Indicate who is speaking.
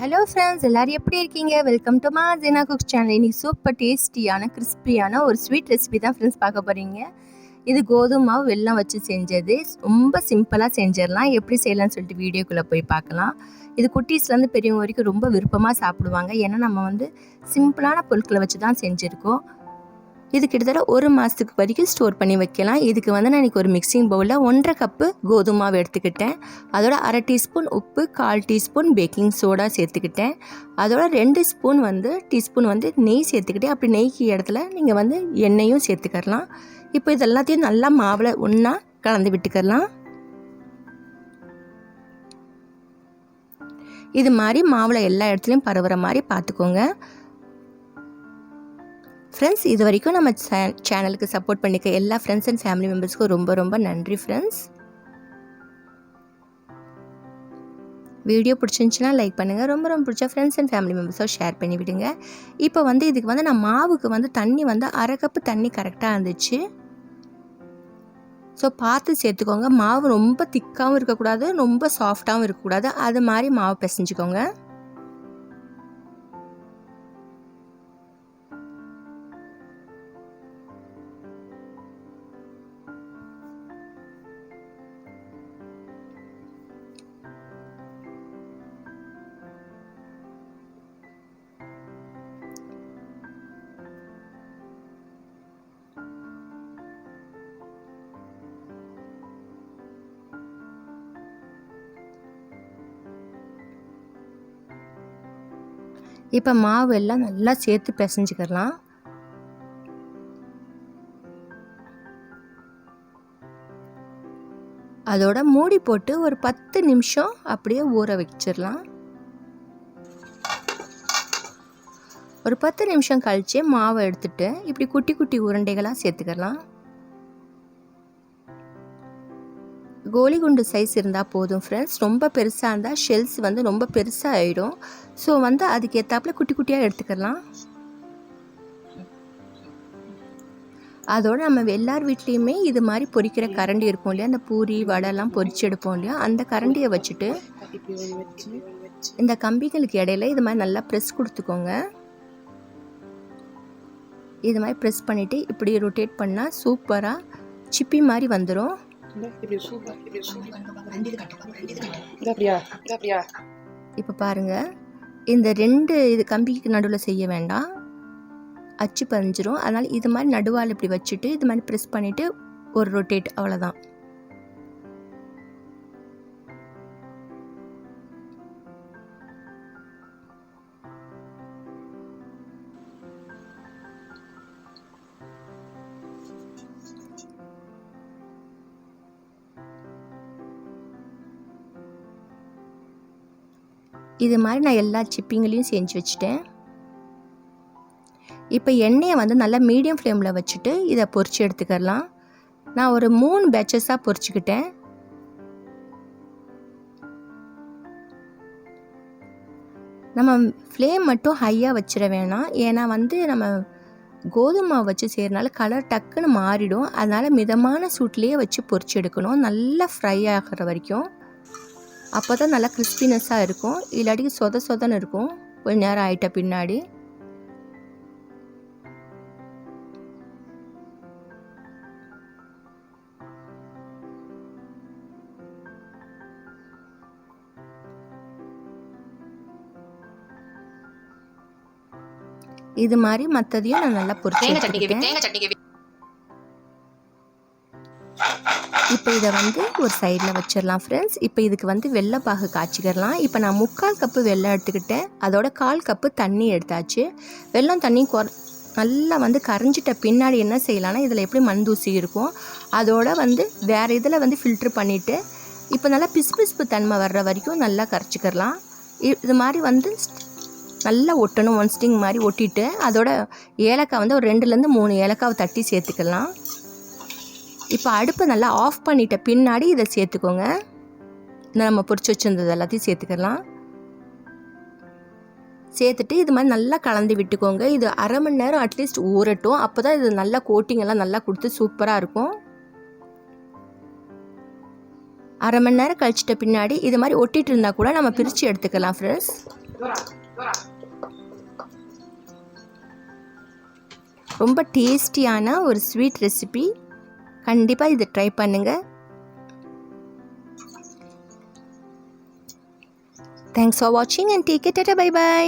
Speaker 1: Hello friends எல்லோரும் எப்படி இருக்கீங்க? Welcome to Maa Jeena cooks channel இன்னைக்கு சூப்பர் டேஸ்டியான கிறிஸ்பியான ஒரு ஸ்வீட் ரெசிபி தான் ஃப்ரெண்ட்ஸ் பார்க்க போகிறீங்க இது கோதுமை மாவு வெள்ளம் வச்சு செஞ்சது. ரொம்ப சிம்பிளாக செஞ்சிடலாம். எப்படி செய்யலாம்னு சொல்லிட்டு வீடியோக்குள்ளே போய் பார்க்கலாம். இது குட்டீஸ்லேருந்து பெரியவங்க வரைக்கும் ரொம்ப விருப்பமாக சாப்பிடுவாங்க. ஏன்னா நம்ம வந்து சிம்பிளான பொருட்களை வச்சு தான் செஞ்சுருக்கோம். இது கிட்டத்தட்ட ஒரு மாதத்துக்கு வரைக்கும் ஸ்டோர் பண்ணி வைக்கலாம். இதுக்கு வந்து நான் இன்றைக்கி ஒரு மிக்சிங் பவுலில் ஒன்றரை கப்பு கோதுமாவை எடுத்துக்கிட்டேன். அதோட அரை டீஸ்பூன் உப்பு கால் டீஸ்பூன் பேக்கிங் சோடா சேர்த்துக்கிட்டேன். அதோட ரெண்டு ஸ்பூன் வந்து டீஸ்பூன் வந்து நெய் சேர்த்துக்கிட்டேன். அப்படி நெய்க்கு இடத்துல நீங்கள் வந்து எண்ணெயும் சேர்த்துக்கலாம். இப்போ இது எல்லாத்தையும் நல்லா மாவில் ஒன்றா கலந்து விட்டுக்கலாம். இது மாதிரி மாவில் எல்லா இடத்துலையும் பரவுற மாதிரி பார்த்துக்கோங்க. ஃப்ரெண்ட்ஸ் இது வரைக்கும் நம்ம சேனலுக்கு சப்போர்ட் பண்ணிக்க எல்லா ஃப்ரெண்ட்ஸ் அண்ட் ஃபேமிலி மெம்பர்ஸ்க்கும் ரொம்ப ரொம்ப நன்றி ஃப்ரெண்ட்ஸ் வீடியோ பிடிச்சிருந்துச்சுன்னா லைக் பண்ணுங்கள் ரொம்ப ரொம்ப பிடிச்ச ஃப்ரெண்ட்ஸ் அண்ட் ஃபேமிலி மெம்பர்ஸோ ஷேர் பண்ணி விடுங்க. இப்போ வந்து இதுக்கு வந்து நான் மாவுக்கு வந்து தண்ணி வந்து அரை கப்பு தண்ணி கரெக்டாக இருந்துச்சு. ஸோ பார்த்து சேர்த்துக்கோங்க. மாவு ரொம்ப திக்காகவும் இருக்கக்கூடாது ரொம்ப சாஃப்டாகவும் இருக்கக்கூடாது. அது மாதிரி மாவு பிசைஞ்சுக்கோங்க. இப்போ மாவு எல்லாம் நல்லா சேர்த்து பிசைஞ்சுக்கலாம். அதோட மூடி போட்டு ஒரு பத்து நிமிஷம் அப்படியே ஊற வச்சிடலாம். ஒரு பத்து நிமிஷம் கழித்து மாவை எடுத்துட்டு இப்படி குட்டி குட்டி உருண்டைகளாக சேர்த்துக்கலாம். கோலி குண்டு சைஸ் இருந்தால் போதும் ஃப்ரெண்ட்ஸ் ரொம்ப பெருசாக இருந்தால் ஷெல்ஸ் வந்து ரொம்ப பெருசாக ஆகிடும் ஸோ வந்து அதுக்கு ஏற்றாப்புல குட்டி குட்டியாக எடுத்துக்கலாம். அதோடு நம்ம எல்லார் வீட்லேயுமே இது மாதிரி பொறிக்கிற கரண்டி இருக்கும் இல்லையா? அந்த பூரி வடைலாம் பொறிச்சு எடுப்போம் இல்லையா? அந்த கரண்டியை வச்சுட்டு இந்த கம்பிகளுக்கு இடையில இது மாதிரி நல்லா ப்ரெஸ் கொடுத்துக்கோங்க. இது மாதிரி ப்ரெஸ் பண்ணிவிட்டு இப்படி ரொட்டேட் பண்ணால் சூப்பராக சிப்பி மாதிரி வந்துடும் இப்போ பாருங்க. இந்த ரெண்டு இது கம்பிக்கு நடுவில் செய்ய வேண்டாம். அச்சு பதிஞ்சிரும். அதனால் இது மாதிரி நடுவால் இப்படி வச்சுட்டு இது மாதிரி ப்ரெஸ் பண்ணிவிட்டு ஒரு ரொட்டேட் அவ்வளோதான் இது மாதிரி நான் எல்லா சிப்பிங்களையும் செஞ்சு வச்சுட்டேன். இப்போ எண்ணெயை வந்து நல்லா மீடியம் ஃப்ளேமில் வச்சுட்டு இதை பொறிச்சு எடுத்துக்கலாம் நான் ஒரு மூணு பேட்சஸாக பொரிச்சுக்கிட்டேன் நம்ம ஃப்ளேம் மட்டும் ஹையாக வச்சிட வேணாம். ஏன்னா வந்து நம்ம கோதுமை வச்சு செய்கிறனால கலர் டக்குன்னு மாறிடும். அதனால் மிதமான சூட்லேயே வச்சு பொறிச்சு எடுக்கணும். நல்லா ஃப்ரை ஆகிற வரைக்கும். அப்போ தான் நல்லா கிறிஸ்பினஸ்ஸாக இருக்கும். இல்லாட்டி சொத சொதன்னு இருக்கும். கொஞ்ச நேரம் ஆயிட்ட பின்னாடி. இது மாதிரி மற்றதையும் நான் நல்லா பொரிச்சு இப்போ இதை வந்து ஒரு சைடில் வச்சிடலாம் ஃப்ரெண்ட்ஸ் இப்போ இதுக்கு வந்து வெள்ளைப்பாகு காய்ச்சிக்கிறலாம் இப்போ நான் முக்கால் கப்பு வெள்ளம் எடுத்துக்கிட்டேன். அதோட கால் கப்பு தண்ணி எடுத்தாச்சு. வெள்ளம் தண்ணி கொ நல்லா வந்து கரைஞ்சிட்ட பின்னாடி என்ன செய்யலாம்னா இதில் எப்படி மண் தூசி இருக்கும் அதோட வந்து வேறு இதில் வந்து ஃபில்ட்ரு பண்ணிவிட்டு இப்போ நல்லா பிசு பிசுப்பு தன்மை வர்ற வரைக்கும் நல்லா கரைச்சிக்கிறலாம். இது மாதிரி வந்து நல்லா ஒட்டணும் ஒன் ஸ்டிங் மாதிரி ஒட்டிட்டு அதோட ஏலக்காய் வந்து ஒரு ரெண்டுலேருந்து மூணு ஏலக்காவை தட்டி சேர்த்துக்கலாம். இப்போ அடுப்பை நல்லா ஆஃப் பண்ணிட்ட பின்னாடி இதை சேர்த்துக்கோங்க. நம்ம பொறிச்சு வச்சுருந்தது எல்லாத்தையும் சேர்த்துக்கலாம். சேர்த்துட்டு இது மாதிரி நல்லா கலந்து விட்டுக்கோங்க. இது அரை மணி நேரம் அட்லீஸ்ட் ஊறட்டும். அப்போ தான் இது நல்லா கோட்டிங் எல்லாம் நல்லா கொடுத்து சூப்பராக இருக்கும். அரை மணி நேரம் கழிச்சிட்ட பின்னாடி இது மாதிரி ஒட்டிட்டு இருந்தால் கூட நம்ம பிரித்து எடுத்துக்கலாம் ஃப்ரெண்ட்ஸ் ரொம்ப டேஸ்டியான ஒரு ஸ்வீட் ரெசிபி கண்டிப்பாக இதை ட்ரை பண்ணுங்கள் தேங்க்ஸ் ஃபார் வாட்சிங் and take it bye bye